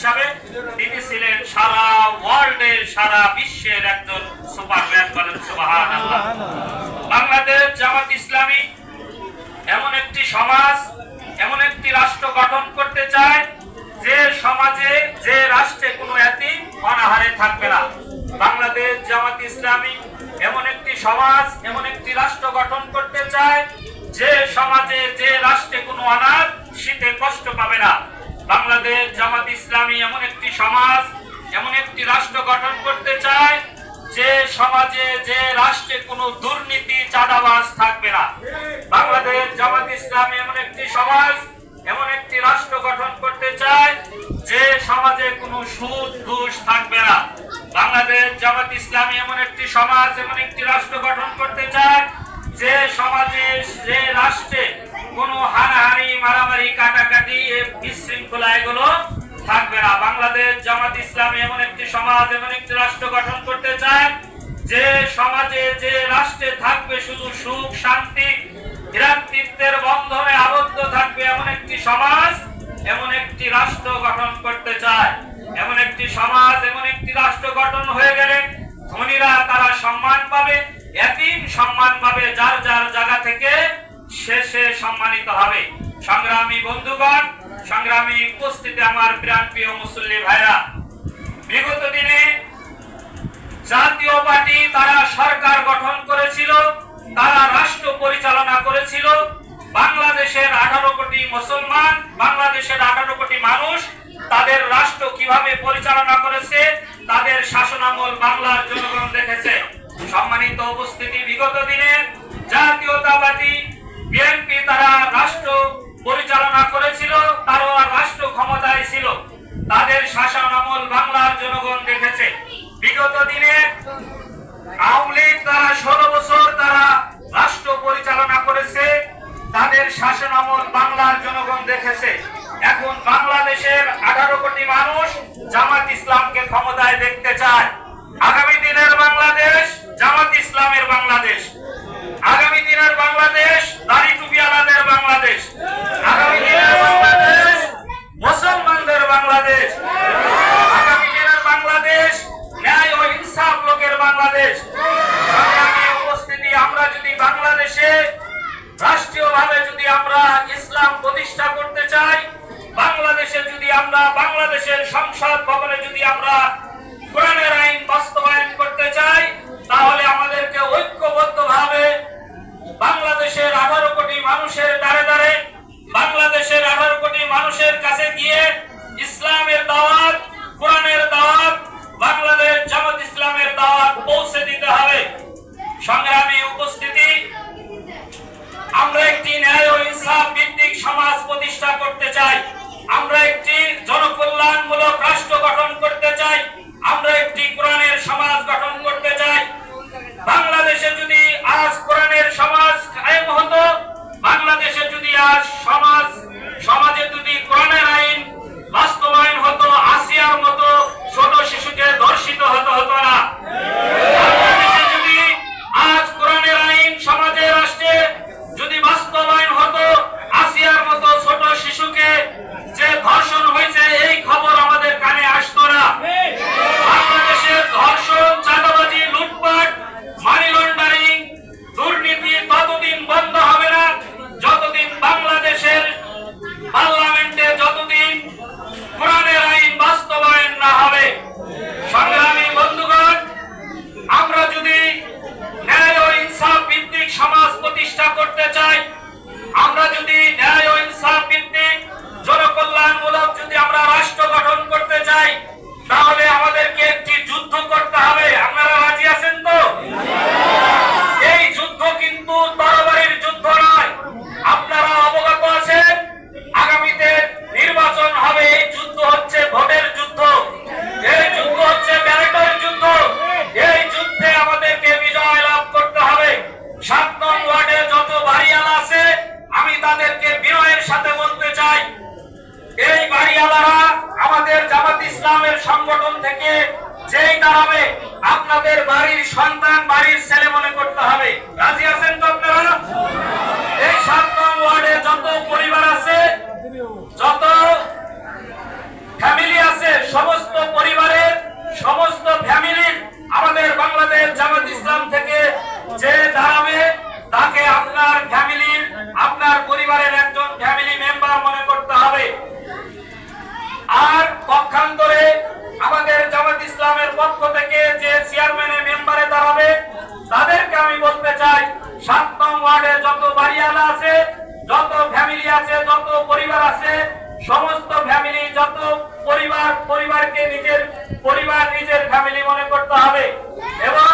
হিসাবে তিনি ছিলেন সারা ওয়ার্ল্ডের, সারা বিশ্বের একজন সুপারম্যান বলেন সুবাহান বাংলাদেশ জামাত ইসলামী এমন একটি সমাজ, এমন একটি রাষ্ট্র গঠন করতে চায়, যে সমাজে, যে রাষ্ট্রে কোনো এতিম অনাহারে থাকবে না। বাংলাদেশ জামাত ইসলামী এমন একটি সমাজ, এমন একটি রাষ্ট্র গঠন করতে চায়, যে সমাজে, যে রাষ্ট্রে কোনো অনাথ শীতে কষ্ট পাবে না। বাংলাদেশ জামাত ইসলামী এমন একটি সমাজ, এমন একটি রাষ্ট্র গঠন করতে চায়, যে সমাজে, যে রাষ্ট্রে কোনো দুর্নীতি, চাঁদাবাজ থাকবে না। বাংলাদেশ জামাত ইসলামী এমন একটি সমাজ, এমন একটি রাষ্ট্র গঠন করতে চায়, যে সমাজে কোনো সুদ, ঘুষ থাকবে না। বাংলাদেশ জামাত ইসলামী এমন একটি সমাজ, এমন একটি রাষ্ট্র গঠন করতে চায়, যে সমাজে যে রাষ্ট্রে কোনো হানাহানি মারামারি কাটাকাটি এ বিশৃঙ্খলা এগুলো থাকবে না। বাংলাদেশ জামাত ইসলাম এমন একটি সমাজ, এমন একটি রাষ্ট্র গঠন করতে চায়, যে সমাজে, যে রাষ্ট্রে থাকবে শুধু সুখ, শান্তি ভ্রাতৃত্বের বন্ধনে আবদ্ধ থাকবে এমন একটি সমাজ, এমন একটি রাষ্ট্র গঠন করতে আমার প্রাণ প্রিয় মুসল্লি ভাইরা, বিগত দিনে জাতীয় পার্টি তারা সরকার গঠন করেছিল, তারা রাষ্ট্র পরিচালনা করেছিল, বাংলাদেশের আঠারো কোটি মুসলমান, বাংলাদেশের আঠারো কোটি মানুষ তাদের রাষ্ট্র কীভাবে পরিচালনা করেছে, তাদের শাসনামল বাংলার জনগণ দেখেছে। সম্মানিত উপস্থিতি, বিগত দিনে জাতীয়তাবাদী বিএনপি তারা রাষ্ট্র পরিচালনা করেছিল তারা রাষ্ট্র ক্ষমতায় ছিল তাদের শাসন আমল বাংলার জনগণ দেখেছে বিগত দিনে আওয়ামী লীগ তারা ষোলো বছর তারা রাষ্ট্র পরিচালনা করেছে তাদের শাসন আমল বাংলার জনগণ দেখেছে এখন বাংলাদেশের আঠারো কোটি মানুষ জামাত ইসলামকে ক্ষমতায় দেখতে চায়। আগামী দিনের বাংলাদেশ জামাত ইসলামের বাংলাদেশ। আগামী দিনের বাংলাদেশ দাড়ি টুপিয়ালাদের বাংলাদেশ আগামী দিনের বাংলাদেশ মুসলমানদের বাংলাদেশ আগামী দিনের বাংলাদেশ ন্যায় ও ইনসাফ লোকের বাংলাদেশ সংগ্রামী উপস্থিতি আমরা যদি বাংলাদেশে রাষ্ট্রীয়ভাবে যদি আমরা ইসলাম প্রতিষ্ঠা করতে চাই বাংলাদেশে যদি আমরা বাংলাদেশের সংসদ ভবনে যদি আমরা কোরআনের আইন বাস্তবায়ন করতে চাই তাহলে আমাদেরকে ঐক্যবদ্ধভাবে বাংলাদেশের আঠারো কোটি মানুষের দ্বারে দ্বারে বাংলাদেশের আঠারো কোটি মানুষের কাছে গিয়ে ইসলামের দাওয়াত কোরআনের দাওয়াত বাংলাদেশ জামাত ইসলামের দাওয়াত পৌঁছে দিতে হবে সংগ্রামী উপস্থিতি আমরা একটি ন্যায় ও ইনসাফ ভিত্তিক সমাজ প্রতিষ্ঠা করতে চাই। আমরা একটি জনকল্যাণমূলক রাষ্ট্র গঠন করতে চাই। আমরা একটি কোরআনের সমাজ গঠন করতে চাই। বাংলাদেশে যদি আজ কোরআনের সমাজ কায়েম হতো, বাংলাদেশে যদি আজ সমাজ, সমাজে যে দাঁড়াবে, তাকে আপনার ফ্যামিলির আপনার পরিবারের একজন ফ্যামিলি মেম্বার মনে করতে হবে। আর পক্ষান্তরে আমাদের জামাত ইসলামের পক্ষ থেকে যে চেয়ারম্যানের মেম্বারে দাঁড়াবে, তাদেরকে আমি বলতে চাই সাত নং ওয়ার্ডে যত বাড়িওয়ালা আছে, যত ফ্যামিলি আছে, যত পরিবার আছে, সমস্ত ফ্যামিলি যত পরিবার, পরিবারকে নিজের, পরিবার নিজের ফ্যামিলি মনে করতে হবে। এবং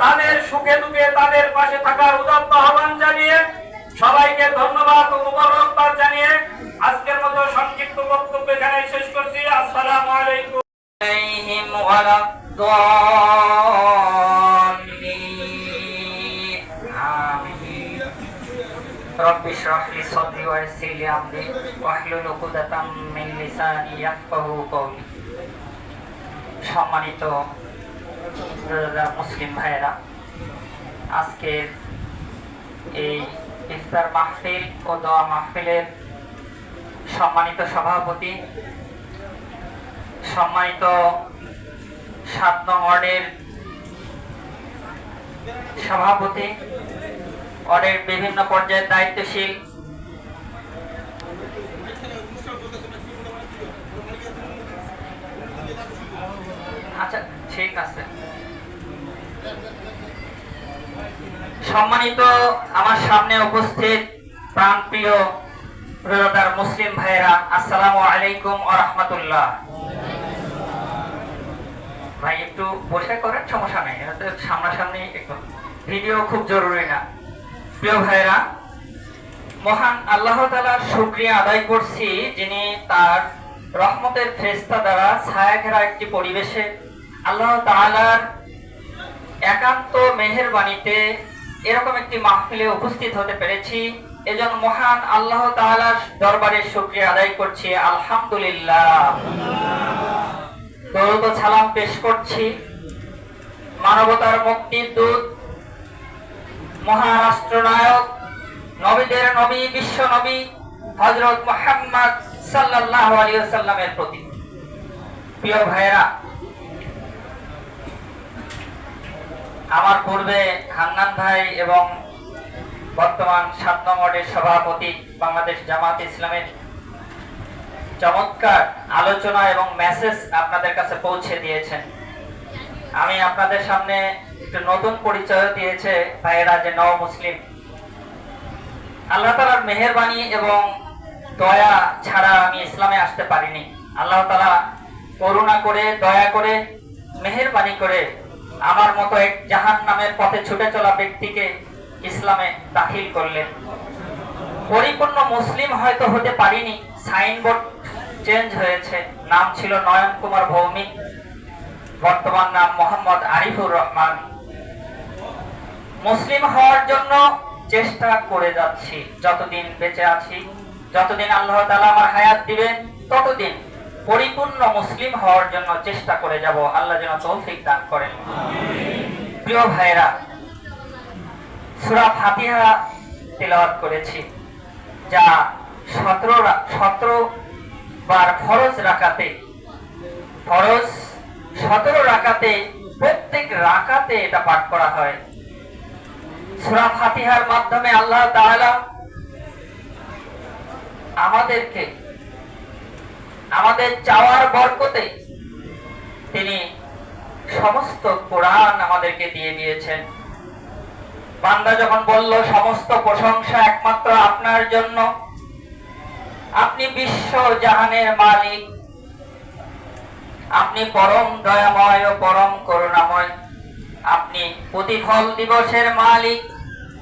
তাদের সুখে দুঃখে তাদের পাশে থাকার উদত্ত আহ্বান জানিয়ে সবাইকে ধন্যবাদ। ও দোয়া মাহফিলের সম্মানিত সভাপতি, সম্মানিত সাত নং সভাপতি, ওয়ার্ডের বিভিন্ন পর্যায়ের দায়িত্বশীল আচ্ছা ঠিক আছে। সম্মানিত আমার সামনে উপস্থিত মুসলিম আসসালামু আলাইকুম ও রহমতুল্লাহ। ভাই, একটু বসে করেন, সমস্যা নেই। সামনাসামনি একটু ভিডিও খুব জরুরি না। প্রিয় ভাইরা মহান আল্লাহ তালার শুক্রিয়া আদায় করছি যিনি তার রহমতের ফেরেস্তা দ্বারা ছায়া ঘেরা একটি পরিবেশে আল্লাহ তাআলার একান্ত মেহেরবাণীতে এরকম একটি মাহফিলে উপস্থিত হতে পেরেছি। এজন্য মহান আল্লাহ তাআলার দরবারে শুক্রিয়া আদায় করছি, আলহামদুলিল্লাহ। দরুদ সালাম পেশ করছি। মানবতার মুক্তির দূত মহারাষ্ট্র নায়ক নবীদের নবী, বিশ্ব নবী হজরত মোহাম্মদ সাল্লাল্লাহু আলাইহি ওয়াসাল্লামের প্রতি। প্রিয় ভাইয়েরা, আমার পূর্বে হান্নান ভাই এবং বর্তমান সাত নম্বরের সভাপতি বাংলাদেশ জামাত ইসলামের চমৎকার আলোচনা এবং মেসেজ আপনাদের কাছে পৌঁছে দিয়েছেন। আমি আপনাদের সামনে একটু নতুন পরিচয় দিয়েছে ভাইয়েরা যে নব মুসলিম। আল্লাহ তালার মেহেরবানি এবং দয়া ছাড়া আমি ইসলামে আসতে পারিনি। আল্লাহ তালা করুণা করে, দয়া করে, মেহেরবানি করে আমার মতো এক জাহান নামের পথে ছুটে চলা ব্যক্তিকে ইসলামে দাখিল করলেন। পরিপূর্ণ মুসলিম হয়তো হতে পারিনি, সাইনবোর্ড চেঞ্জ হয়েছে। নাম ছিল নয়ন কুমার ভৌমিক, বর্তমান নাম মোহাম্মদ আরিফুর রহমান। মুসলিম হওয়ার জন্য চেষ্টা করে যাচ্ছি, যতদিন বেঁচে আছি। যতদিন আল্লাহ তালা আমার হায়াত দিবেন, ততদিন পরিপূর্ণ মুসলিম হওয়ার জন্য চেষ্টা করে যাব। আল্লাহ যেন তৌফিক দান করেন। প্রিয় ভাইরা সূরা ফাতিহা তেলাওয়াত করেছি, যা সতেরো সতেরো বার ফরজ রাকাতে, ফরজ সতেরো রাকাতে, প্রত্যেক রাকাতে এটা পাঠ করা হয়। সূরা ফাতিহার মাধ্যমে আল্লাহ তাআলা আমাদেরকে, আমাদের চাওয়ার বরকতে তিনি সমস্ত কোরআন আমাদেরকে দিয়ে দিয়েছেন। বান্দা যখন বলল, সমস্ত প্রশংসা একমাত্র আপনার জন্য। আপনি বিশ্ব জাহানের মালিক। আপনি পরম দয়াময় ও পরম করুণাময়। আপনি প্রতিফল দিবসের মালিক,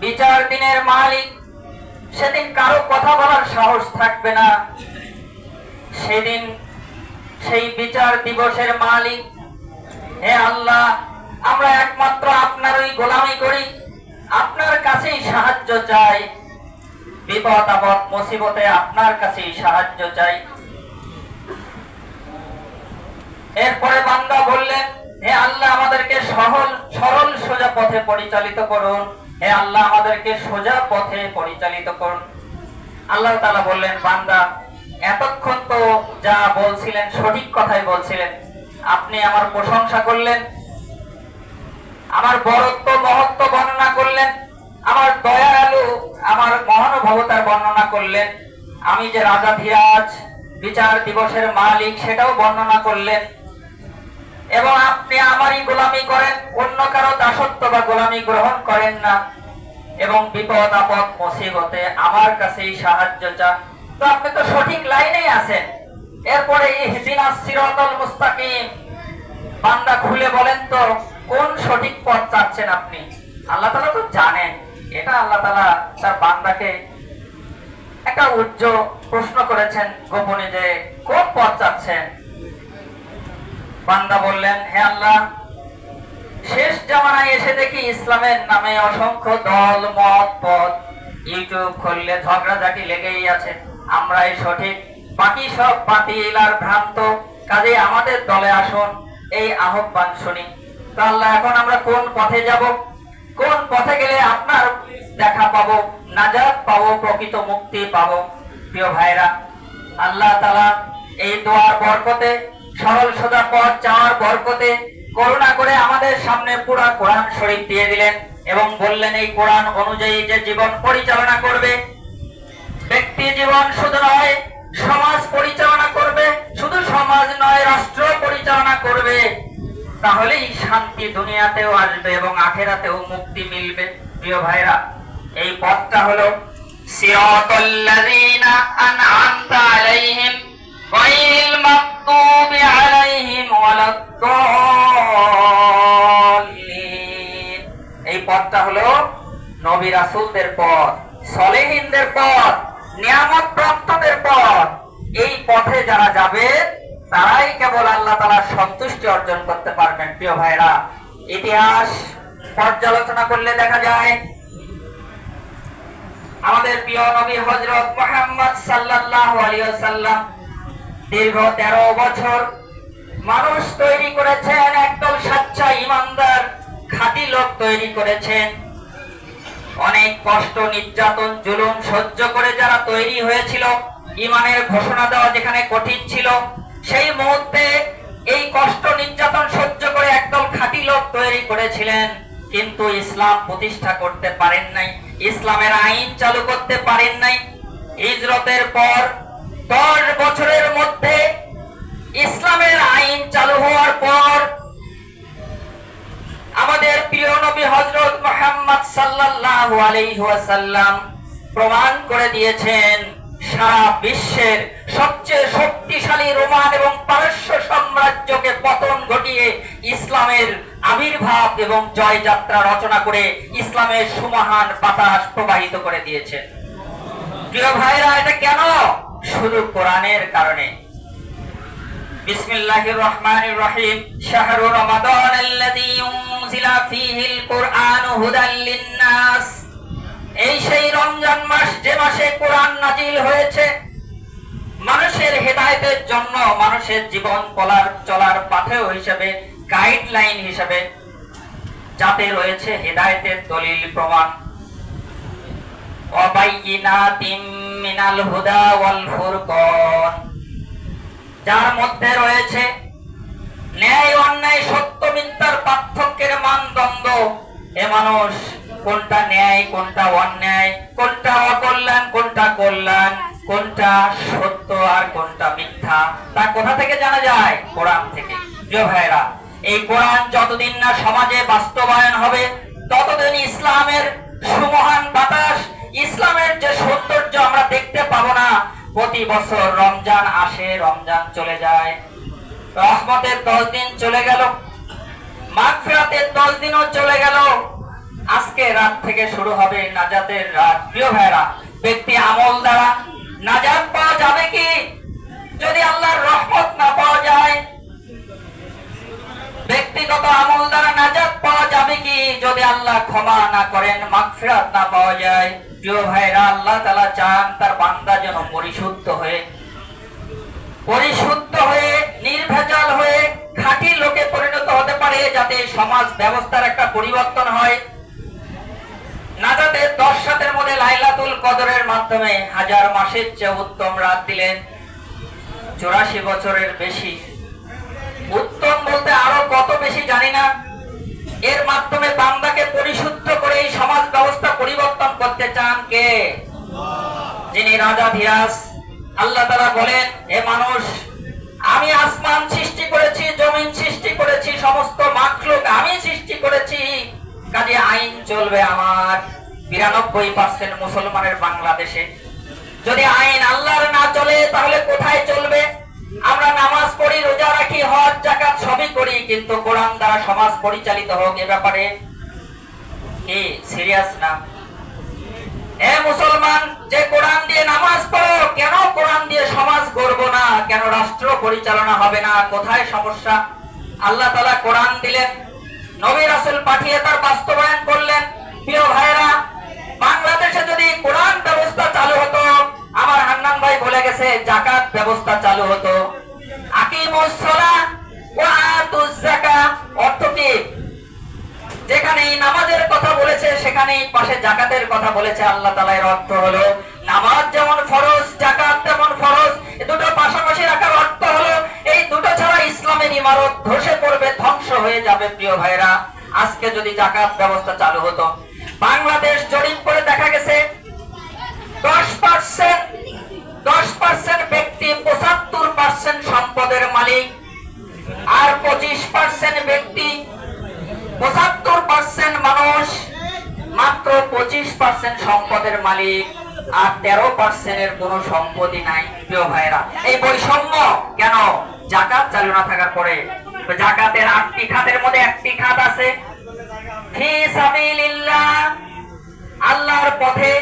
বিচার দিনের মালিক। সেদিন কারও কথা বলার সাহস থাকবে না। সেদিন সেই বিচার দিবসের মালিক। হে আল্লাহ, আমরা একমাত্র আপনারই গোলামি করি। আপনার কাছেই সাহায্য চাই। বিপদ, আপদ, মুসিবতে আপনার কাছেই সাহায্য চাই। এরপরে বান্দা বললেন, হে আল্লাহ, আমাদেরকে সহল, সরল সোজা পথে পরিচালিত করুন। হে আল্লাহ, আমাদেরকে সোজা পথে পরিচালিত করুন। আল্লাহ তাআলা বললেন, বান্দা, এতক্ষণ তো যা বলছিলেন, সঠিক কথাই বলছিলেন। আপনি আমার প্রশংসা করলেন। আমার বরত্ব করলেন, আমার দয়ালু আমার মহানুভবতার বর্ণনা করলেন। আমি যে রাজা ধীরাজ, বিচার দিবসের মালিক, সেটাও বর্ণনা করলেন। এবং আপনি আমারই গোলামি করেন, অন্য কারও দাসত্ব বা গোলামি গ্রহণ করেন না। এবং বিপদ, আপদ, মুসিবতে আমার কাছেই সাহায্য চান। তো আপনি তো সঠিক লাইনেই আছেন। এরপরে মুস্তাকিম, বান্দা খুলে বলেন তো, কোন সঠিক পথ চাচ্ছেন আপনি? আল্লাহ তাআলা তো জানেন। এটা আল্লাহ তাআলা তার বান্দাকে একটা উচ্চ প্রশ্ন করেছেন গোপনে যে কোন পথ চাচ্ছেন? বান্দা বললেন, হে আল্লাহ, শেষ জামানায় এসে দেখি ইসলামের নামে অসংখ্য দল, মত, পথ, ইউটিউব খুললে ঝগড়াঝাটি লেগেই আছে। আমরাই সঠিক, বাকি সব বাতিল আর ভ্রান্ত। কাজে আমাদের দলে আসুন, এই আহ্বান শুনি। তো আল্লাহ, এখন আমরা কোন পথে যাব? কোন পথে গেলে আপনার দেখা পাবো? নাজাত পাবো, প্রকৃত মুক্তি পাবো। প্রিয় ভাইরা, আল্লাহ তালা এই দোয়ার বরকতে, সরল সোজা পথ চাওয়ার বরকতে করুণা করে আমাদের সামনে পুরা কোরআন শরীফ দিয়ে দিলেন এবং বললেন, এই কোরআন অনুযায়ী যে জীবন পরিচালনা করবে, ব্যক্তি জীবন শুধু নয়, সমাজ পরিচালনা করবে, শুধু সমাজ নয়, রাষ্ট্র পরিচালনা করবে। তাহলেই শান্তি দুনিয়াতেও আসবে এবং আখেরাতেও মুক্তি মিলবে। প্রিয় ভাইরা এই পথটা হলো এই পথটা হলো নবী রাসূলদের পথ, সলেহিনদের পথ নিয়ামত প্রাপ্তদের পথ। এই পথে যারা যাবে তারাই কেবল আল্লাহ তাআলার সন্তুষ্টি অর্জন করতে পারবেন, প্রিয় ভাইরা ইতিহাস পর্যালোচনা করলে দেখা যায়, আমাদের প্রিয় নবী হযরত মুহাম্মদ সাল্লাল্লাহু আলাইহি দীর্ঘ 13 বছর মানুষ তৈরি করেছেন, একদম সাচ্চা ইমানদার, খাঁটি লোক তৈরি করেছেন। অনেক কষ্ট, নির্যাতন, জুলুম সহ্য করে যারা তৈরি হয়েছিল, ইমানের ঘোষণা দেওয়া যেখানে কঠিন ছিল সেই মুহূর্তে এই কষ্ট নির্যাতন সহ্য করে একদল খাঁটি লোক তৈরি করেছিলেন, কিন্তু ইসলাম প্রতিষ্ঠা করতে পারেন নাই, ইসলামের আইন চালু করতে পারেন নাই। হিজরতের পর দশ বছরের মধ্যে ইসলামের আইন চালু হওয়ার পর আমাদের প্রিয় নবী হযরত মুহাম্মদ সাল্লাল্লাহু আলাইহি ওয়াসাল্লাম প্রমাণ করে দিয়েছেন সারা বিশ্বের সবচেয়ে শক্তিশালী রোমান এবং পারস্য সাম্রাজ্যকে পতন ঘটিয়ে ইসলামের আবির্ভাব এবং জয়যাত্রা রচনা করে ইসলামের সুমহান বাতাস প্রবাহিত করে দিয়েছে। প্রিয় ভাইরা এটা কেন? শুধু কোরআনের কারণে। বিসমিল্লাহির রহমানির রহিম। শাহরু রমাদান আল্লাযী উনজিলা ফীহিল কুরআন হুদাল লিন-নাস। এই সেই রমজান মাস যে মাসে কোরআন নাজিল হয়েছে, মানুষের হেদায়েতের জন্য, মানুষের জীবন চলার চলার পাথেও হিসেবে গাইডলাইন হিসেবে যাতে রয়েছে হেদায়েতের দলিল প্রমাণ। মিনাল হুদা ওয়াল যার মধ্যে রয়েছে, ন্যায় অন্যায় সত্য মিথ্যার পার্থক্যের মানদণ্ড। এ মানুষ কোনটা ন্যায়, কোনটা অন্যায়, কোনটা অকল্যাণ, কোনটা কল্যাণ, কোনটা সত্য আর কোনটা মিথ্যা, তা কোথা থেকে জানা যায়? কোরআন থেকে। ভাইরা এই কোরআন যতদিন না সমাজে বাস্তবায়ন হবে, ততদিন ইসলামের সুমহান বাতাস, ইসলামের যে সৌন্দর্য আমরা দেখতে পাবো না, প্রতি বছর রমজান আসে, রমজান চলে যায়। রহমতের দশ দিন চলে গেল মাগফিরাতের দশ দিনও চলে গেল। আজকে রাত থেকে যদি ব্যক্তিগত আমল দ্বারা নাজাত পাওয়া যাবে কি? যদি আল্লাহ ক্ষমা না করেন, মাগফিরাত না পাওয়া যায়, প্রিয় ভাইরা আল্লাহ তাআলা চান তার বান্দা যেন পরিশুদ্ধ হয়ে পরিশুদ্ধ হয়ে, নির্ভেজাল হয়ে খাঁটি লোকে পরিণত হতে পারে যাতে সমাজ ব্যবস্থার একটা পরিবর্তন হয়। নাজাতের দশ রাতের মধ্যে লাইলাতুল কদরের মাধ্যমে হাজার মাসের চেয়ে উত্তম রাত দিলেন চুরাশি বছরের বেশি। উত্তম বলতে আরও কত বেশি জানি না। এর মাধ্যমে বান্দাকে পরিশুদ্ধ করে এই সমাজ ব্যবস্থা পরিবর্তন করতে চান কে? যিনি রাজা ধিয়াস আল্লাহ তারা বলেন, হে মানুষ আমি আসমান সৃষ্টি করেছি, জমিন সৃষ্টি করেছি, সমস্ত মাখলুক আমি সৃষ্টি করেছি। কাজে আইন চলবে আমার। বিরানব্বই পার্সেন্ট মুসলমানের বাংলাদেশে। যদি আইন আল্লাহর না চলে, তাহলে কোথায় চলবে? আমরা নামাজ পড়ি, রোজা রাখি, হজ জাকাত সবই করি, কিন্তু কোরআন দ্বারা সমাজ পরিচালিত হোক এ ব্যাপারে কি সিরিয়াস না? এ মুসলমান, যে কোরআন দিয়ে নামাজ পড়ো, কেন কোরআন দিয়ে সমাজ গড়ব না? কেন রাষ্ট্র পরিচালনা হবে না? কোথায় সমস্যা? আল্লাহ তালা কোরআন দিলেন, নবী রাসূল পাঠিয়ে তার বাস্তবায়ন করলেন। প্রিয় ভাইরা বাংলাদেশে যদি কোরআন ব্যবস্থা চালু হতো, আমার হান্নান ভাই বলে গেছে জাকাত ব্যবস্থা চালু হতো। আকিমুস সালাহ ওয়া আতুজ যাকাত অর্থ কি? যেখানে এই নামাজের কথা বলেছে সেখানে পাশে জাকাতের কথা বলেছে। আল্লাহ তালা এর অর্থ হলো। নামাজ যেমন ফরজ, জাকাত তেমন ফরজ দুটো পাশাপাশি রাখার অর্থ হলো। এই দুটো ছাড়া ইসলামের ইমারত ধসে পড়বে, ধ্বংস হয়ে যাবে, প্রিয় ভাইরা আজকে যদি জাকাত ব্যবস্থা চালু হতো, বাংলাদেশ জরিপ করে দেখা গেছে পার্সেন্ট সম্পদের মালিক আর তেরো পার্সেন্টের কোনো সম্পত্তি নাই, প্রিয় এই বৈষম্য কেন? জাকাত চালু না থাকার পরে। জাকাতের আটটি খাতের মধ্যে একটি খাত আছে। আল্লাহর পথে।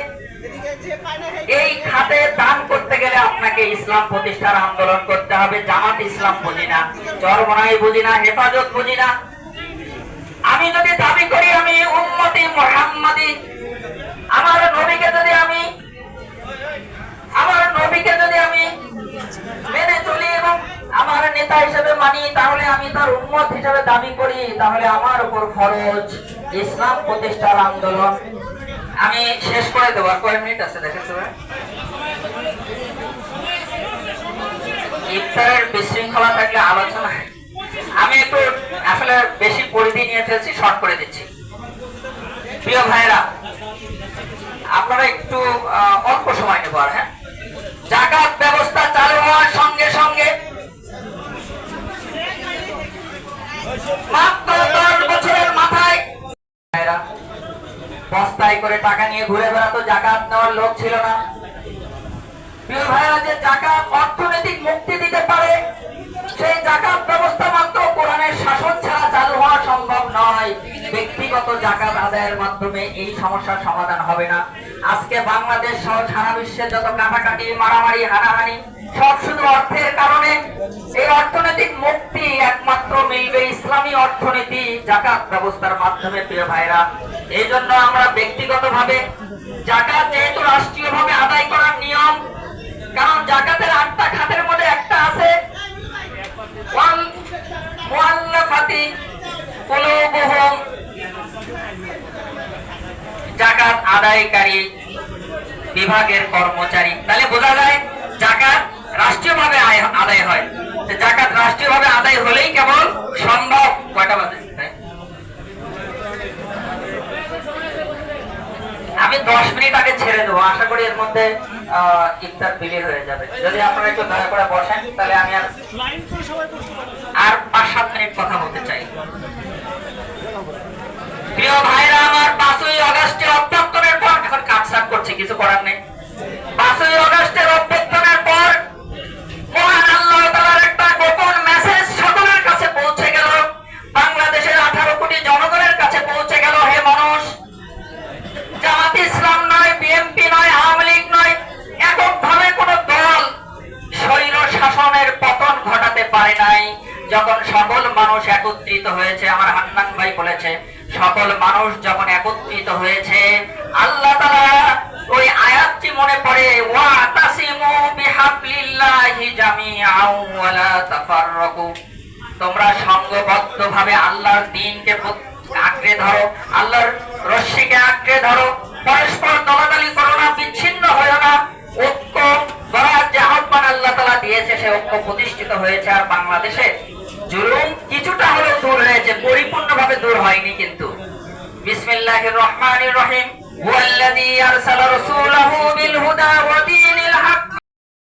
এই খাতে দান করতে গেলে আপনাকে ইসলাম প্রতিষ্ঠার আন্দোলন করতে হবে, জামাত ইসলাম বুঝি না, চরমনাই বুঝি না, হেফাজত বুঝি না। আমি যদি দাবি করি, আমি উম্মতি মোহাম্মদি আমার নবীকে যদি আমি, আমার নবীকে যদি আমি মেনে চলি এবং আমার নেতা হিসেবে মানি, তাহলে আমি তার উম্মত হিসেবে দাবি করি, তাহলে আমার উপর ফরজ ইসলাম প্রতিষ্ঠার আন্দোলন। আমি শেষ করে দেবো, আর কয়েক মিনিট আছে, দেখেন ইফতারের বিশৃঙ্খলা থাকলে আলোচনা। আমি একটু আসলে বেশি পরিধি নিয়ে ফেলছি শর্ট করে দিচ্ছি। প্রিয় ভাইরা আপনারা একটু অল্প সময় নেব হ্যাঁ? জাকাত ব্যবস্থা চালু হওয়ার সঙ্গে সঙ্গে বস্তায় করে টাকা নিয়ে ঘুরে বেড়াতো, জাকাত নেওয়ার লোক ছিল না। প্রিয় ভাইরা, যে জাকাত অর্থনৈতিক মুক্তি দিতে পারে সেই জাকাত ব্যবস্থা মাত্র কোরআনের শাসন ছাড়া চালু হওয়া সম্ভব নয়। ব্যক্তিগত জাকাত আদায়ের মাধ্যমে এই সমস্যার সমাধান হবে না। আজকে বাংলাদেশ সহ সারা বিশ্বের যত কাটাকাটি, মারামারি, হানাহানি, সব শুধু অর্থের কারণে। এই অর্থনৈতিক মুক্তি একমাত্র মিলবে ইসলামী অর্থনীতি জাকাত ব্যবস্থার মাধ্যমে, প্রিয় ভাইরা এই জন্য আমরা ব্যক্তিগতভাবে জাকাত যেহেতু রাষ্ট্রীয়ভাবে আদায় করার নিয়ম, কারণ জাকাতের আটটা খাতের মধ্যে একটা আছে। জাকাত আদায়কারী বিভাগের কর্মচারী। তাহলে বোঝা যায় জাকাত রাষ্ট্রীয়ভাবে আদায় হয়। জাকাত রাষ্ট্রীয়ভাবে আদায় হলেই কেবল সম্ভব। কয়টা বাজে? আমি দশ মিনিট আগে ছেড়ে দেবো। আশা করি এর মধ্যে ইফতার বিলি হয়ে যাবে। যদি আপনারা একটু দয়া করে বসেন তাহলে আমি আর আর পাঁচ সাত মিনিট কথা বলতে চাই। প্রিয় ভাইরা আমার পাঁচই অগস্টে অভ্যন্তরের পর এখন কাজ করছে কিছু করার নেই। যখন সকল মানুষ একত্রিত হয়েছে, আমার হান্নান ভাই বলেছে, সকল মানুষ যখন একত্রিত হয়েছে, আল্লাহ ওই আয়াতটি মনে পড়ে ওয়া তাসিমু বিহাবলিল্লাহি জামিআন ওয়া লা তোমরা ভাবে আল্লাহর প্রত- আঁকড়ে ধরো, আল্লাহর রশ্মিকে আঁকড়ে ধরো, পরস্পর দলাদলি করো না, বিচ্ছিন্ন হয়েও না। ঐক্য করার যে আহ্বান আল্লাহ তালা দিয়েছে, সে ঐক্য প্রতিষ্ঠিত হয়েছে আর বাংলাদেশে জুলুম কিছুটা হলেও দূর হয়েছে পরিপূর্ণ ভাবে দূর হয়নি কিন্তু। বিসমিল্লাহির রহমানির রহিম। হুয়াল্লাযী আরসালা রাসূলাহু বিল হুদা ওয়া